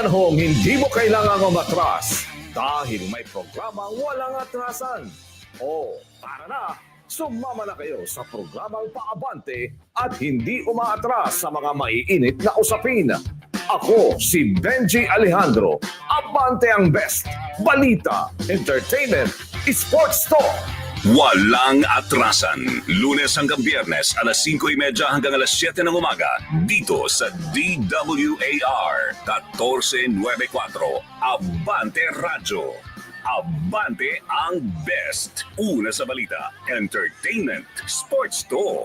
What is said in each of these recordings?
panahong hindi mo kailangang umatras dahil may programang walang atrasan. O, tara na! Sumama na kayo sa programang paabante at hindi umaatras sa mga maiinit na usapin. Ako si Benji Alejandro. Abante ang best. Balita, entertainment, sports talk. Walang atrasan. Lunes hanggang biyernes, alas 5.30 hanggang alas 7 ng umaga, dito sa DWAR 1494. Abante Radyo. Abante ang best. Una sa balita, entertainment, sports to.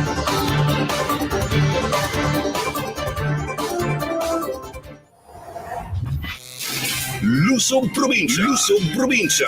Lusog Probinsya. Lusog Probinsya.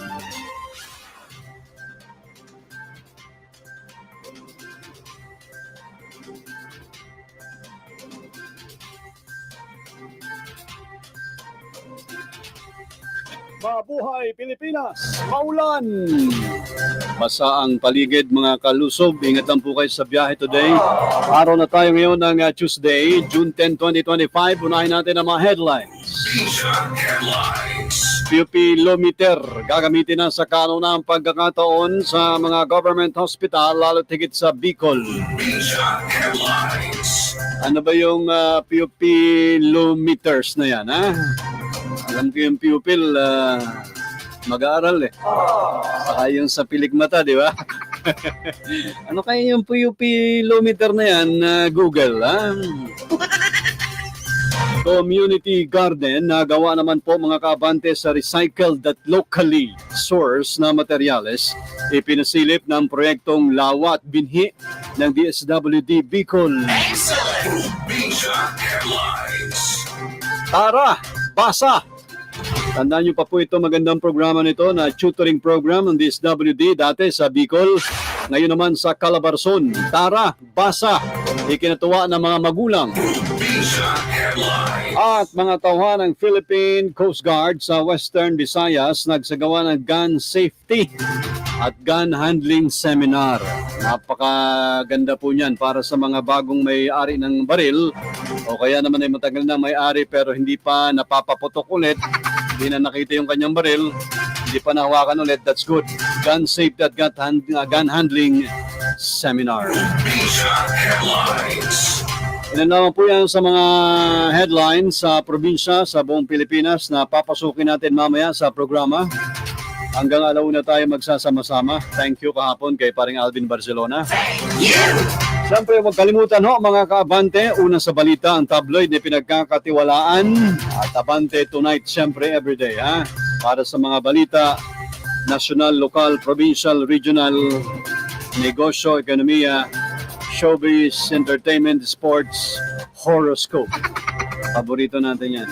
Mabuhay Pilipinas! Maulan! Basa ang paligid mga kalusob. Ingat lang po kayo sa biyahe today. Araw na tayo ngayon ng uh, Tuesday, June 10, 2025. Unahin natin ang mga headlines. Headlines. Pupilometer gagamitin na sa kanunang pagkakataon sa mga government hospital lalo tigit sa Bicol. Ano ba yung uh, pupilometers na yan, ha? Alam ko yung pupil, ah, mag-aaral eh. Saka yung sa piligmata, di ba? ano kaya yung pupilometer na yan, ah, Google, ha? Community garden na gawa naman po mga kabante sa recycled at locally sourced na materyales ipinasilip ng proyektong Lawa at Binhi ng DSWD Bicol. Headlines. Tara, basa! Tandaan niyo pa po ito, magandang programa nito na tutoring program ng DSWD dati sa Bicol. Ngayon naman sa Calabarzon. Tara, basa! Ikinatuwa ng mga magulang at mga tauhan ng Philippine Coast Guard sa Western Visayas nagsagawa ng gun safety at gun handling seminar. Napakaganda po niyan para sa mga bagong may-ari ng baril o kaya naman ay matagal na may-ari pero hindi pa napapaputok ulit, hindi na nakita yung kanyang baril, hindi pa nahawakan ulit, that's good. Gun safety at gun, hand- uh, gun handling seminar. Ilan naman po yan sa mga headlines sa probinsya sa buong Pilipinas na papasukin natin mamaya sa programa. Hanggang alauna tayo magsasama-sama. Thank you kahapon kay paring Alvin Barcelona. Siyempre, huwag kalimutan ho mga kaabante. Una sa balita, ang tabloid na pinagkakatiwalaan. At abante tonight, siyempre, everyday. Ha? Para sa mga balita, national, local, provincial, regional, negosyo, ekonomiya, showbiz, entertainment, sports, horoscope. Paborito natin yan.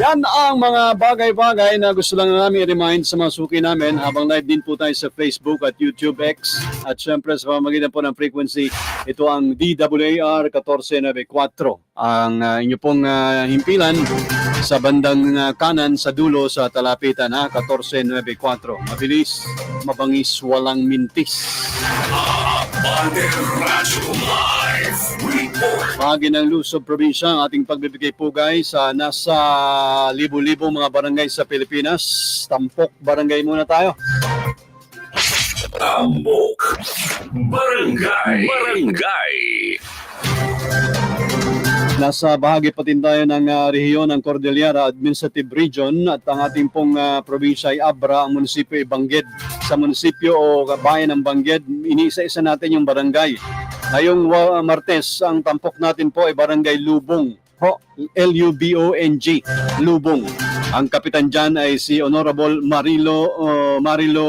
Yan ang mga bagay-bagay na gusto lang namin i-remind sa mga suki namin habang live din po tayo sa Facebook at YouTube X. At syempre sa pamamagitan po ng frequency, ito ang DWAR 1494. Ang uh, inyo pong ah, himpilan sa bandang ah, kanan sa dulo sa talapitan ha, 1494. Mabilis, mabangis, walang mintis. Abante Radyo Live. Bahagi ng Luzon Probinsya ang ating pagbibigay pugay sa nasa libo-libo mga barangay sa Pilipinas. Tampok barangay muna tayo. Tambok. Barangay. Barangay. Nasa bahagi pa din tayo ng ah, rehiyon ng Cordillera Administrative Region at ang ating pong ah, probinsya ay Abra, ang munisipyo ay Bangged. Sa munisipyo o bayan ng Bangged, iniisa-isa natin yung barangay. Ngayong wa- Martes, ang tampok natin po ay Barangay Lubong. Ho, L-U-B-O-N-G, Lubong. Ang kapitan dyan ay si Honorable Marilo oh, Marilo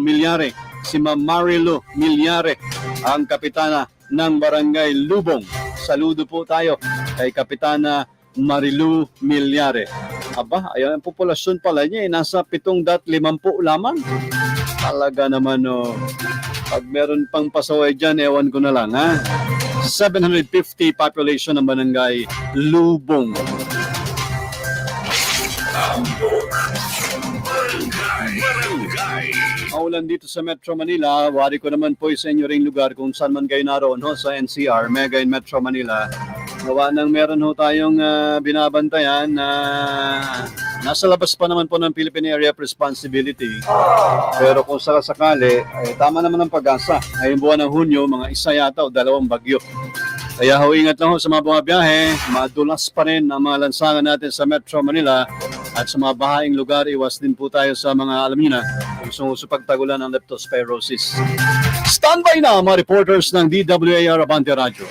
Milyare. Si Ma'am Marilo Milyare, ang kapitana ng Barangay Lubong. Saludo po tayo kay Kapitana Marilu Milyare. Aba, ayan ang populasyon pala niya, eh, nasa 7.50 lamang. Talaga naman, oh. Pag meron pang pasaway dyan, ewan ko na lang, ha? 750 population ng barangay Lubong. Maulan dito sa Metro Manila, wari ko naman po sa inyo ring lugar kung saan man kayo naroon ho, sa NCR, Mega in Metro Manila. Gawa nang meron ho tayong ah, binabantayan na nasa labas pa naman po ng Philippine Area of Responsibility. Pero kung sakasakali, ay tama naman ang pag-asa. Ngayong buwan ng Hunyo, mga isa yata o dalawang bagyo. Kaya ho, ingat lang ho sa mga bumabiyahe. Madulas pa rin ang mga lansangan natin sa Metro Manila. At sa mga bahaing lugar, iwas din po tayo sa mga alam niyo na kung sumuso pagtagulan ng leptospirosis. Standby na mga reporters ng DWAR Abante Radio.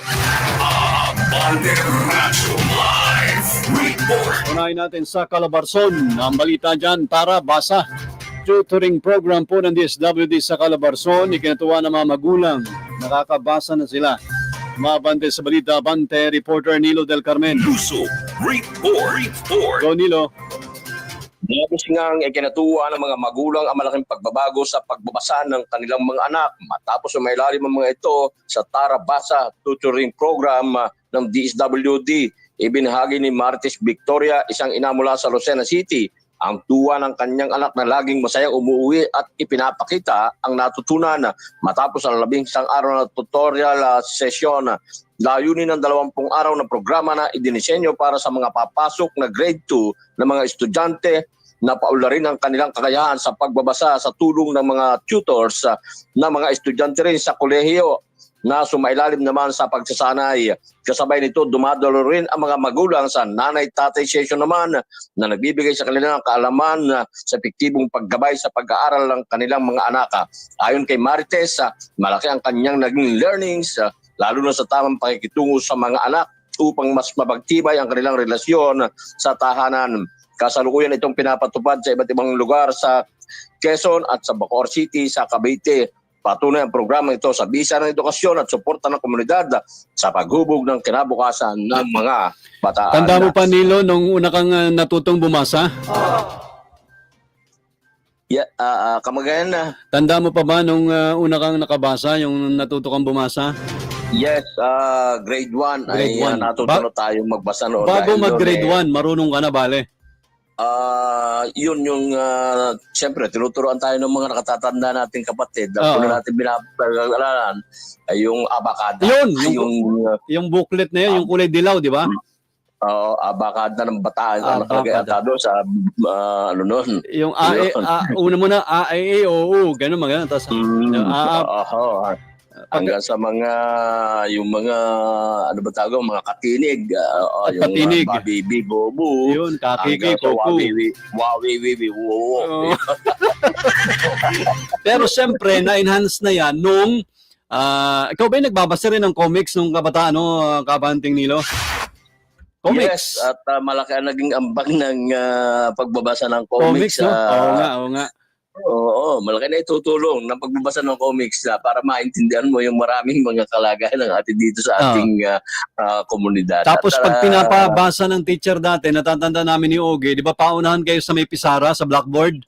Abante Radio Live Report. Unahin natin sa Calabarzon. Ang balita dyan, tara, basa. Tutoring program po ng DSWD sa Calabarzon. Ikinatuwa ng mga magulang. Nakakabasa na sila. Mabante sa balita, Abante, reporter Nilo Del Carmen. Luso Report. Report. Go Nilo. Labis ngang ikinatuwa ng mga magulang ang malaking pagbabago sa pagbabasa ng kanilang mga anak matapos umailalim ang mga ito sa Tara Basa Tutoring Program ah, ng DSWD. Ibinahagi ni Martis Victoria, isang ina mula sa Lucena City, ang tuwa ng kanyang anak na laging masayang umuwi at ipinapakita ang natutunan matapos ang labing isang araw na tutorial ah, session. Layunin ng dalawampung araw na programa na idinisenyo para sa mga papasok na grade 2 na mga estudyante na paularin ang kanilang kakayahan sa pagbabasa sa tulong ng mga tutors ah, na mga estudyante rin sa kolehiyo na sumailalim naman sa pagsasanay. Kasabay nito, dumadalo rin ang mga magulang sa nanay-tatay session naman na nagbibigay sa kanila ng kaalaman sa epektibong paggabay sa pag-aaral ng kanilang mga anak. Ayon kay Marites, ah, malaki ang kanyang naging learnings, ah, lalo na sa tamang pakikitungo sa mga anak upang mas mapagtibay ang kanilang relasyon sa tahanan. Kasalukuyan itong pinapatupad sa iba't ibang lugar sa Quezon at sa Bacoor City sa Cavite. Patuloy ang programa ito sa bisa ng edukasyon at suporta ng komunidad sa paghubog ng kinabukasan ng mga bataan. Tanda mo pa Nilo nung una kang ah, natutong bumasa? Yeah, ah, ah, kamagayan na. Tanda mo pa ba nung ah, una kang nakabasa, yung natuto kang bumasa? Yes, ah, grade 1 ay Grade ah, one. natutunan tayong magbasa noon. Bago mag-grade doon, eh, 1, marunong ka na bale. Ah, yun yung uh, siyempre tinuturuan tayo ng mga nakatatanda nating kapatid. Oo. Ang una natin binapagalalan ay yung abakada. Yun, Ay, yung- yung, uh, Yung booklet na yun, yung kulay dilaw, di ba? uh, abakada ng bataan. Ang nakalagay Abakada. atado sa ah, ano nun. Yung A, Yun. A, una mo na A, E, E, O, U, ganun mga ganun. Tapos, Mm, Yung ah, oo. Hanggang sa mga yung mga ano ba tawag mga katinig uh, At yung patinig. uh, babibi bobo yun, kakiki, koku. wawiwi wawiwi wo Oo. Pero siyempre, na-enhance na yan nung ah, ikaw ba yung nagbabasa rin ng comics nung kabataan, no, ah, kabanting Nilo? Comics. Yes, at uh, malaki ang naging ambag ng uh, pagbabasa ng comics, comics. no? ah, Oo nga, oo nga. Oo, malaki na itutulong ng pagbabasa ng comics na para maintindihan mo yung maraming mga kalagayan ng atin dito sa Oo. ating ah, ah, komunidad. Tapos At, pag ah, pinapabasa ng teacher dati, natatanda namin ni Oge, di ba paunahan kayo sa may pisara, sa blackboard?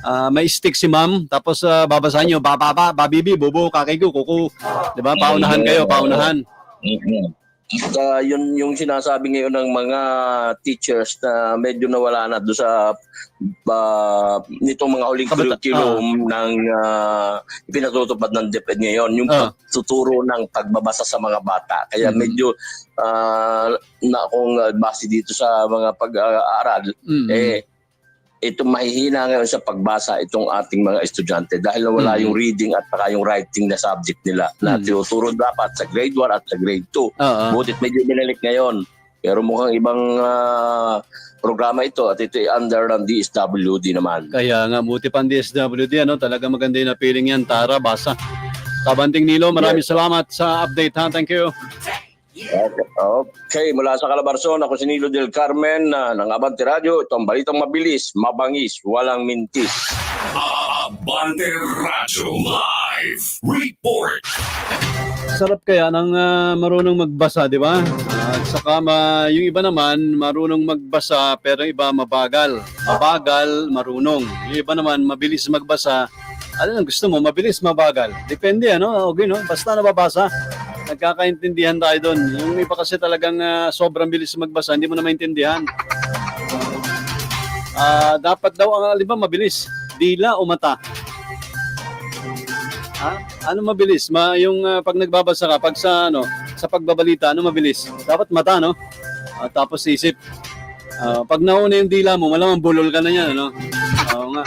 Ah, may stick si ma'am, tapos ah, babasahin nyo, ba, ba, ba, babibi, bubo, kakigo, kuku. Di ba? Paunahan kayo, paunahan. Mhm. Ah, yun yung sinasabi ngayon ng mga teachers na medyo nawala na doon sa uh, nitong mga huling curriculum ng uh, ipinatutupad ng DepEd ngayon, yung Ah. pagtuturo ng pagbabasa sa mga bata. Kaya Mhm. medyo ah, na ah, base dito sa mga pag-aaral, Mm. eh ito mahihina ngayon sa pagbasa itong ating mga estudyante dahil nawala Mm. yung reading at saka yung writing na subject nila na Mm. tinuturo dapat sa grade 1 at sa grade 2. Oo. Butit medyo binalik ngayon. Pero mukhang ibang ah, programa ito at ito ay under ng DSWD naman. Kaya nga, buti pang DSWD, ano, talaga maganda yung napiling yan. Tara, basa. Kabanting Nilo, maraming salamat sa update ha. Thank you. Okay, mula sa Calabarzon, ako si Nilo del Carmen ah, ng Abante Radio. Ito ang balitang mabilis, mabangis, walang mintis. Abante Radyo Live Report. Sarap kaya ng ah, marunong magbasa, di ba? At saka ma, yung iba naman marunong magbasa pero yung iba mabagal. Mabagal, marunong. Yung iba naman mabilis magbasa. Ano ang gusto mo? Mabilis, mabagal. Depende ano, okay no? Basta nababasa. Nagkakaintindihan tayo doon. Yung iba kasi talagang ah, sobrang bilis magbasa, hindi mo na maintindihan. Ah, dapat daw ang alibang mabilis, dila o mata. Ha? Ano mabilis? Ma, yung ah, pag nagbabasa ka, pag sa ano, sa pagbabalita, ano mabilis? Dapat mata, no? Ah, tapos isip. Ah, pag nauna yung dila mo, malamang bulol ka na yan, ano? Oo nga.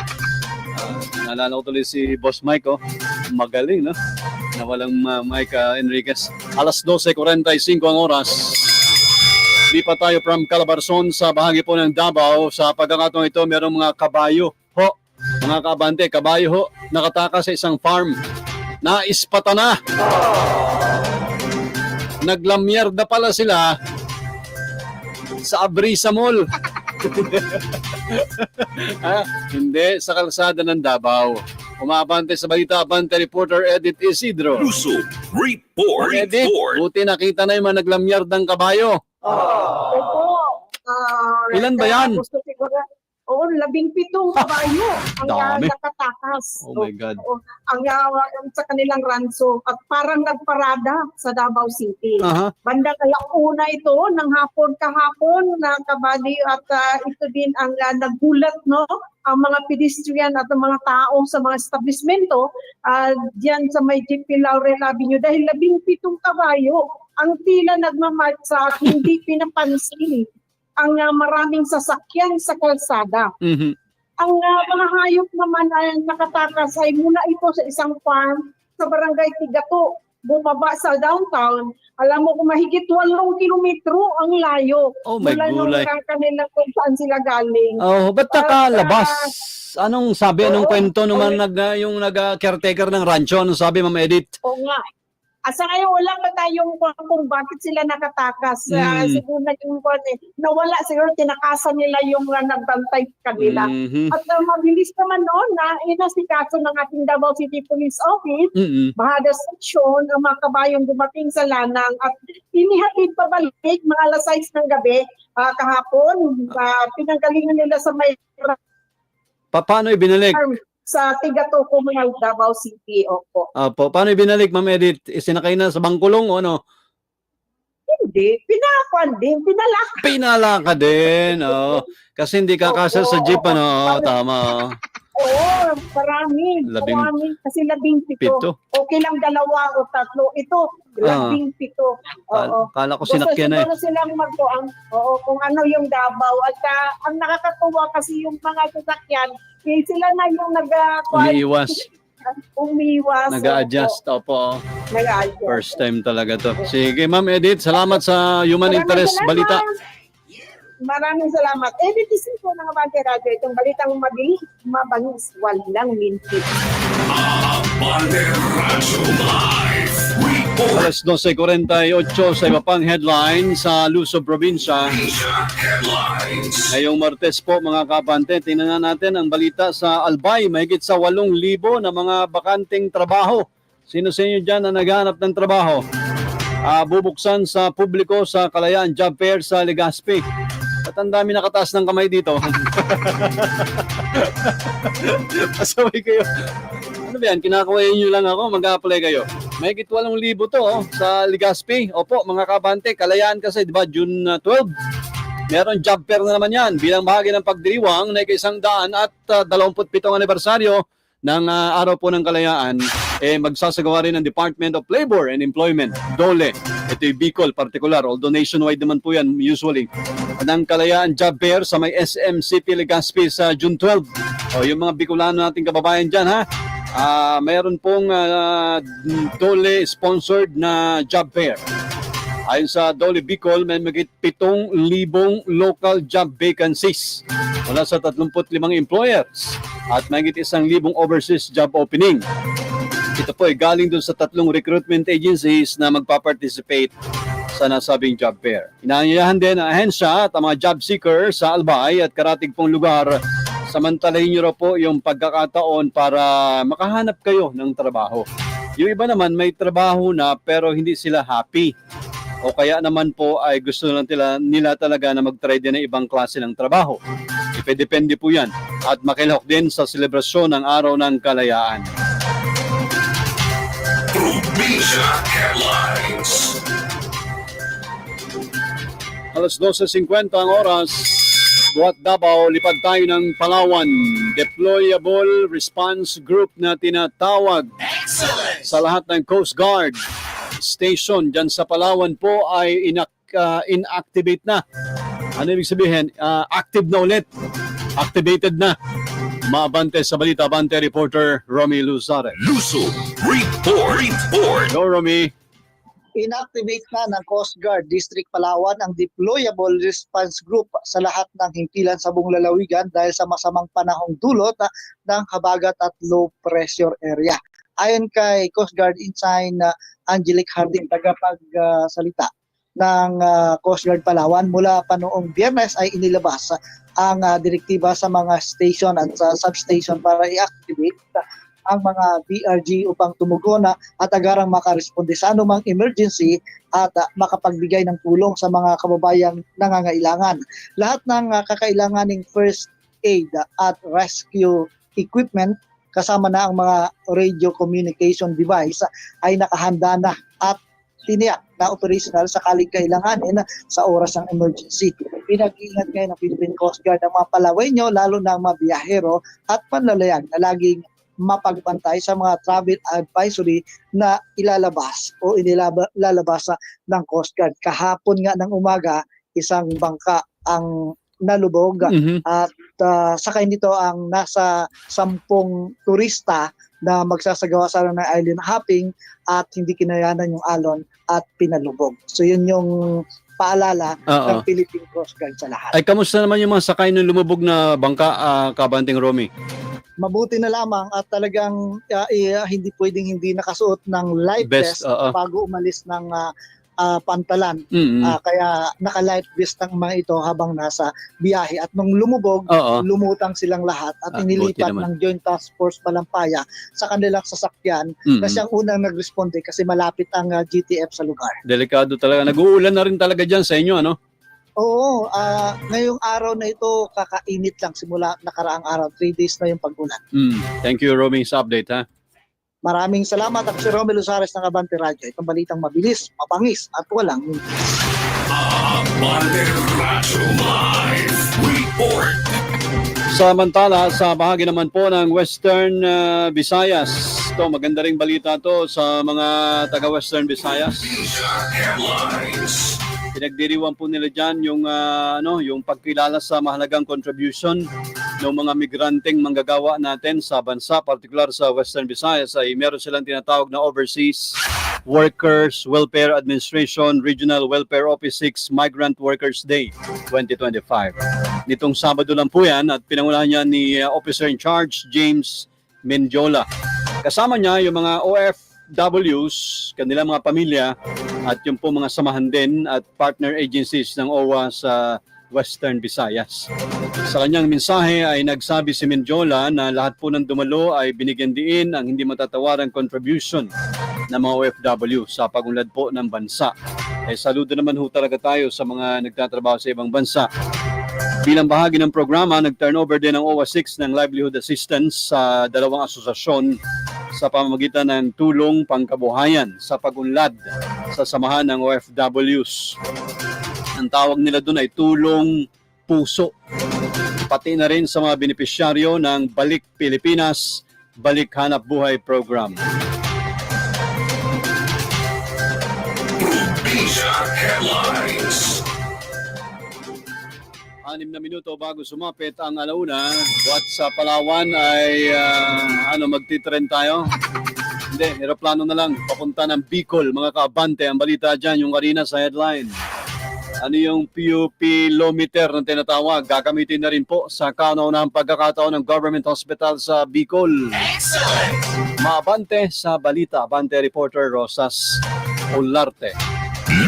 Ah, naalala ko tuloy si Boss Mike, oh. Magaling, no? Na walang ah, Mike ah, Enriquez. Alas 12.45 ang oras. Di pa tayo from Calabarzon sa bahagi po ng Davao. Sa pagkakataong ito, merong mga kabayo ho. Mga kabante, kabayo ho, nakatakas sa isang farm. Naispata na. Naglamyerda pala sila sa Abrisa Mall. Ah, hindi, sa kalsada ng Davao. Umabante sa balita, abante reporter Edith Isidro. Luso Report. Edith, Report. buti nakita na yung mga naglamyerdang kabayo. Opo. Ah, Ilan ba yan? Gusto siguro, oo, labing pitong kabayo ang ah, nakatakas. Oh my God. Oo, ang, ang sa kanilang ranso at parang nagparada sa Davao City. Aha. Banda kaya una ito ng hapon kahapon na kabady at ah, ito din ang ah, nagulat no ang mga pedestrian at ang mga tao sa mga establishmento uh, diyan sa may GP Laurel Avenue dahil labing pitong kabayo ang tila nagmamarch sa hindi pinapansin ang ah, maraming sasakyan sa kalsada. Mhm. Ang uh, mga hayop naman ay nakatakas ay mula ito sa isang farm sa barangay Tigato, bumaba sa downtown. Alam mo kung mahigit 8 kilometro ang layo. Oh my mula gulay. ka- kanila kung saan sila galing. Oh, ba't nakalabas? Anong sabi? Anong Oo. kwento naman nag, ah, yung nag-caretaker ng rancho? Anong sabi, Ma'am Edith? Oo nga. Asa ngayon wala pa tayong kung, kung bakit sila nakatakas. Ah, Mm. siguro na yung eh, nawala siguro tinakasan nila yung uh, nagbantay kanila. Mhm. At uh, mabilis naman noon na inasikaso ng ating Davao City Police Office Mhm. Bahada Section, ang mga kabayong dumating sa lanang at inihatid pabalik mga alas 6 ng gabi ah, kahapon. Uh, pinanggalingan nila sa may Pa- paano ibinalik? farm sa Tigato, Comunal, Davao City. Opo. Opo, paano ibinalik, Ma'am Edith? Isinakay na sa bangkulong o ano? Hindi, pinakuan din, pinalak. Pinala ka din. Oh. Kasi hindi ka kasal sa jeep, ano? Tama. oh. Oo, marami. Labing- marami. Kasi labing pito. Pito. Okay lang dalawa o tatlo. Ito, labing pito. Oo. Kala, kala ko Gusto sinakyan na eh. siguro silang magkuang, oo, kung ano yung Davao. At ah, ang nakakatuwa kasi yung mga sasakyan, eh, sila na yung nag Umiiwas. umiwas. Nag-a-adjust. Opo. Opo, Nag-a-adjust. First time talaga to. Sige, Ma'am Edith, salamat sa Human Maraming Interest salamat. Balita. Maraming salamat. Edit isin po ng Abante Radio. Itong balitang mabilis, mabangis, walang mintis. Abante Radyo Live. Alas 12.48 sa iba pang headline sa Luzon Probinsya. Ngayong Martes po mga kapante, tingnan natin ang balita sa Albay. Mahigit sa 8,000 na mga bakanting trabaho. Sino sa inyo dyan na naghanap ng trabaho? Ah, bubuksan sa publiko sa Kalayaan Job Fair sa Legazpi. At ang dami nakataas ng kamay dito. Pasaway kayo. Ano ba yan? Kinakawayan nyo lang ako. Mag-apply kayo. May higit 8,000 to oh, sa Legazpi. Opo, mga kabante, kalayaan kasi, di ba, June uh, 12. Meron job fair na naman yan bilang bahagi ng pagdiriwang na isang daan at uh, 27 anibersaryo ng uh, araw po ng kalayaan, eh, magsasagawa rin ng Department of Labor and Employment, DOLE. Ito yung Bicol particular, although nationwide naman po yan usually. Ng kalayaan job fair sa may SM City Legazpi sa June 12. O, yung mga Bicolano nating kababayan dyan ha, Ah, mayroon pong ah, DOLE sponsored na job fair. Ayon sa Dolly Bicol, may magit 7,000 local job vacancies mula sa 35 employers at mahigit 1,000 overseas job opening. Ito po ay galing dun sa tatlong recruitment agencies na magpa-participate sa nasabing job fair. Inaanyayahan din ang ahensya at ang mga job seeker sa Albay at karatig pong lugar. Samantalahin niyo raw po yung pagkakataon para makahanap kayo ng trabaho. Yung iba naman may trabaho na pero hindi sila happy. O kaya naman po ay gusto lang nila, nila talaga na mag-try din ng ibang klase ng trabaho. Ipedepende po yan. At makilahok din sa selebrasyon ng Araw ng Kalayaan. Probinsya Headlines. Alas 12.50 ang oras. Buhat Davao, lipad tayo ng Palawan. Deployable Response Group na tinatawag sa lahat ng Coast Guard station dyan sa Palawan po ay inak- uh, inactivate na. Ano ibig sabihin? Uh, active na ulit. Activated na. Maabante sa balita, Abante reporter Romy Luzarez. Luso Report. Report. Go Romy. Inactivate na ng Coast Guard District Palawan ang Deployable Response Group sa lahat ng himpilan sa buong lalawigan dahil sa masamang panahong dulot ah, ng habagat at low pressure area. Ayon kay Coast Guard Ensign uh, Angelic Harding, tagapagsalita ng ah, Coast Guard Palawan, mula pa noong biyernes ay inilabas ah, ang ah, direktiba sa mga station at sa substation para i-activate ah, ang mga BRG upang tumugon na at agarang makaresponde sa anumang emergency at uh, makapagbigay ng tulong sa mga kababayang nangangailangan. Lahat ng uh, kakailanganing first aid at rescue equipment kasama na ang mga radio communication device ay nakahanda na at tiniyak na operational sakaling kailanganin sa oras ng emergency. Pinag-ingat ngayon ng Philippine Coast Guard ang mga palaway lalo na ang mga biyahero at panlalayan na laging mapagbantay sa mga travel advisory na ilalabas o inilalabas ng Coast Guard. Kahapon nga ng umaga, isang bangka ang nalubog Mhm. at uh, sakay nito ang nasa sampung turista na magsasagawa sana ng island hopping at hindi kinayanan yung alon at pinalubog. So yun yung paalala Oo. ng Philippine Coast Guard sa lahat. Ay, kamusta naman yung mga sakay ng lumubog na bangka, ah, Kabanting Romy? mabuti na lamang at talagang uh, eh, hindi pwedeng hindi nakasuot ng life Best, vest oo. bago umalis ng ah, ah, pantalan. Mm-mm. Ah, kaya naka-life vest ang mga ito habang nasa biyahe. At nung lumubog, Oo. lumutang silang lahat at Ah, inilipat ng Joint Task Force Palampaya sa kanilang sasakyan Mm-mm. na siyang unang nagresponde kasi malapit ang ah, GTF sa lugar. Delikado talaga. Nag-uulan na rin talaga dyan sa inyo, ano? Oo, ah, ngayong araw na ito kakainit lang simula nakaraang araw. Three days na yung pag-ulan. Mm. Thank you, Romy, sa update, ha? Maraming salamat ako si Romelu Sares ng Abante Radio. Itong balitang mabilis, mapangis at walang Abante Radyo Live. Report. Samantala, sa bahagi naman po ng Western ah, Visayas, to maganda ring balita to sa mga taga-Western Visayas. Pinagdiriwang po nila dyan yung, ah, ano, yung pagkilala sa mahalagang contribution ng mga migranteng manggagawa natin sa bansa, particular sa Western Visayas, ay meron silang tinatawag na Overseas Workers Welfare Administration Regional Welfare Office 6 Migrant Workers Day 2025. Nitong Sabado lang po yan at pinangunahan niya ni uh, Officer in Charge James Mendiola. Kasama niya yung mga OFWs, kanilang mga pamilya at yung po mga samahan din at partner agencies ng OWA sa Western Visayas. Sa kanyang mensahe ay nagsabi si Mendiola na lahat po ng dumalo ay binigyan diin ang hindi matatawarang contribution ng mga OFW sa pagunlad po ng bansa. Eh, saludo naman ho talaga tayo sa mga nagtatrabaho sa ibang bansa. Bilang bahagi ng programa, nag-turnover din ang OWA 6 ng livelihood assistance sa dalawang asosasyon sa pamamagitan ng tulong pangkabuhayan sa pagunlad sa samahan ng OFWs. Ang tawag nila doon ay tulong puso. Pati na rin sa mga benepisyaryo ng Balik Pilipinas, Balik Hanap Buhay Program. Anim na minuto bago sumapit ang alauna, what sa Palawan ay ah, ano magtitrend tayo? Hindi, aeroplano na lang. Papunta ng Bicol, mga kaabante. Ang balita dyan, yung kanina sa headline. Ano yung pupilometer na tinatawag? Gagamitin na rin po sa kauna-unahang pagkakataon ng government hospital sa Bicol. Maabante sa balita. Abante reporter Rosas Olarte.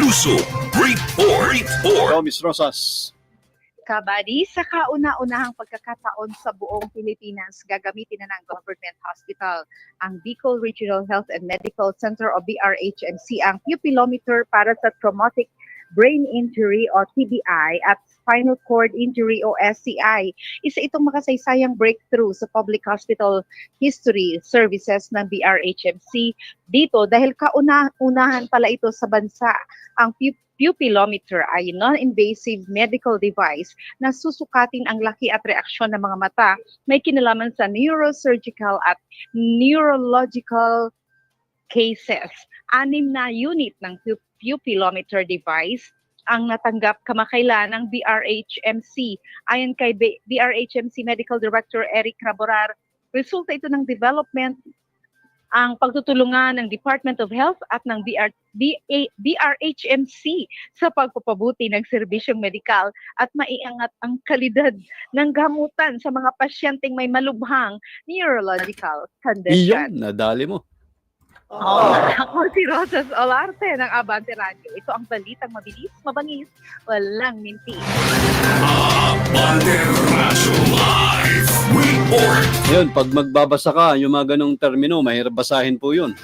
Luso Report. Report. Hello, Miss Rosas. kabady sa kauna-unahang pagkakataon sa buong Pilipinas, gagamitin na ng government hospital ang Bicol Regional Health and Medical Center o BRHMC ang pupilometer para sa traumatic brain injury o TBI at spinal cord injury o SCI. Isa itong makasaysayang breakthrough sa public hospital history services ng BRHMC dito dahil kauna-unahan pala ito sa bansa ang pu- pupilometer ay non-invasive medical device na susukatin ang laki at reaksyon ng mga mata. May kinalaman sa neurosurgical at neurological cases. Anim na unit ng pu- pupilometer device ang natanggap kamakailan ng BRHMC. Ayon kay BRHMC Medical Director Eric Raborar, resulta ito ng development ang pagtutulungan ng Department of Health at ng BR, BA, BRHMC sa pagpapabuti ng serbisyong medikal at maiangat ang kalidad ng gamutan sa mga pasyenteng may malubhang neurological condition. Iyon, nadali mo. Ako si Rosas Olarte ng Abante Radio. Ito ang balitang mabilis, mabangis, walang minti. Abante Radyo Live Report. Ngayon, pag magbabasa ka, yung mga ganong termino, mahirap basahin po yun.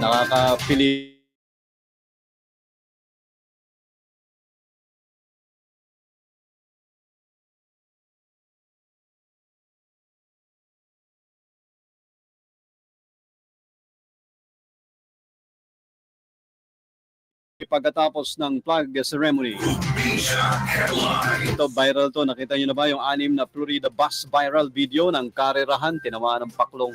Nakakapili pagkatapos ng flag ceremony. Ito viral to. Nakita nyo na ba yung anim na Florida bus viral video ng karerahan tinamaan ng paklong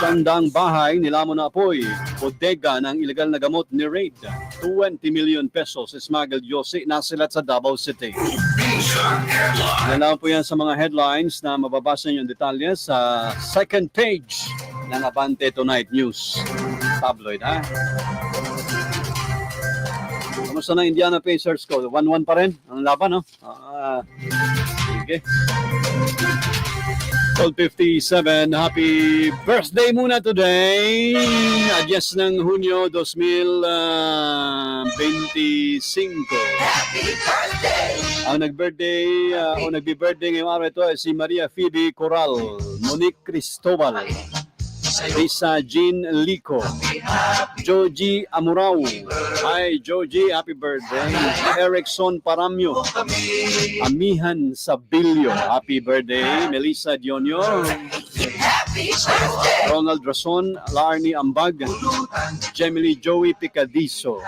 Sandang bahay, nilamon na apoy. Bodega ng ilegal na gamot ni Raid. 20 million pesos smuggled yosi nasilat sa Davao City. Nalaman po yan sa mga headlines na mababasa nyo yung detalye sa second page ng Abante Tonight News. Tabloid, ha? Kamusta na Indiana Pacers ko? 1-1 pa rin ang laban, no? Ah, sige. 1257, happy birthday muna today. Adyas ng Hunyo 2025. Happy birthday! Ang nag-birthday ah, o nagbi-birthday ngayong araw ito ay si Maria Phoebe Coral, Monique Cristobal, Lisa Jean Lico, Joji Amurao. Hi Joji, happy birthday. Erickson Paramyo, Amihan Sabilio, happy birthday. Melissa Dionyo, Ronald Rason, Larny Ambag, Gemily Joey Picadiso.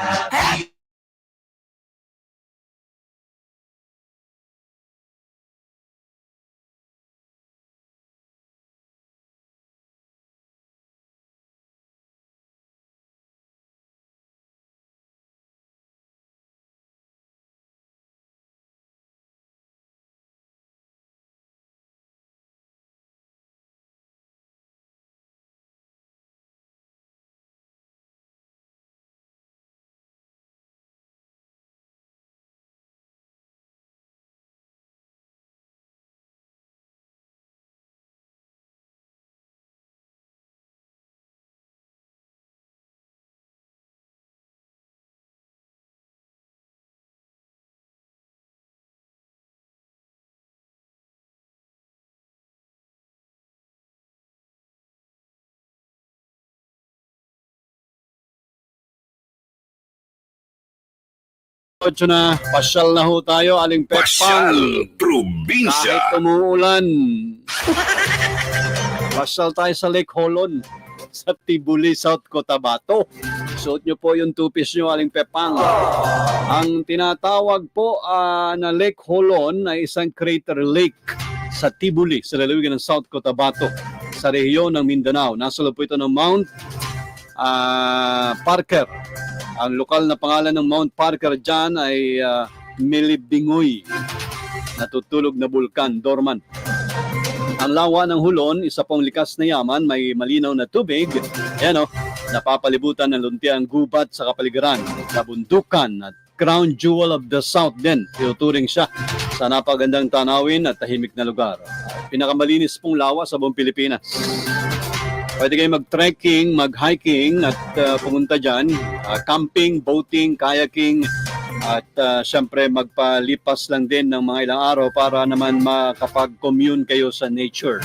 Ocho na, pasyal na ho tayo, aling Pepang. Pasyal Probinsya. Kahit umuulan. Pasyal tayo sa Lake Holon sa Tibuli, South Cotabato. Suot nyo po yung two-piece nyo, aling Pepang. Ang tinatawag po ah, na Lake Holon ay isang crater lake sa Tibuli, sa lalawigan ng South Cotabato, sa rehiyon ng Mindanao. Nasa po ito ng Mount ah, Parker. Ang lokal na pangalan ng Mount Parker dyan ay ah, Milibingoy natutulog na bulkan, dormant. Ang lawa ng Hulon, isa pong likas na yaman, may malinaw na tubig. Ayan o, napapalibutan ng luntiang gubat sa kapaligiran, kabundukan at crown jewel of the South din. Tinuturing siya sa napagandang tanawin at tahimik na lugar. Pinakamalinis pong lawa sa buong Pilipinas. Pwede kayo mag-trekking, mag-hiking at uh, pumunta dyan. Uh, camping, boating, kayaking, at uh, syempre magpalipas lang din ng mga ilang araw para naman makapag-commune kayo sa nature.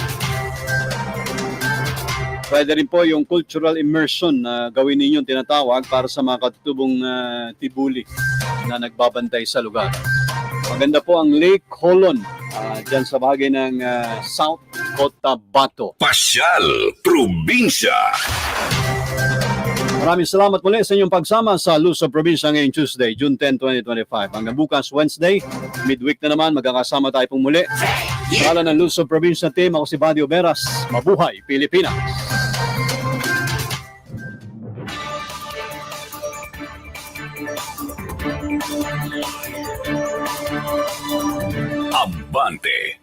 Pwede rin po yung cultural immersion na gawin ninyong tinatawag para sa mga katutubong uh, tibuli na nagbabantay sa lugar. Maganda po ang Lake Holon uh, dyan sa bahagi ng uh, South Cotabato. Pasyal Probinsya. Maraming salamat muli sa inyong pagsama sa Luzon Probinsya ngayong Tuesday, June 10, 2025. Hanggang bukas, Wednesday, midweek na naman, magkakasama tayo pong muli. Sa ng Luzon Probinsya team, ako si Badio Veras. Mabuhay, Pilipinas! Abante.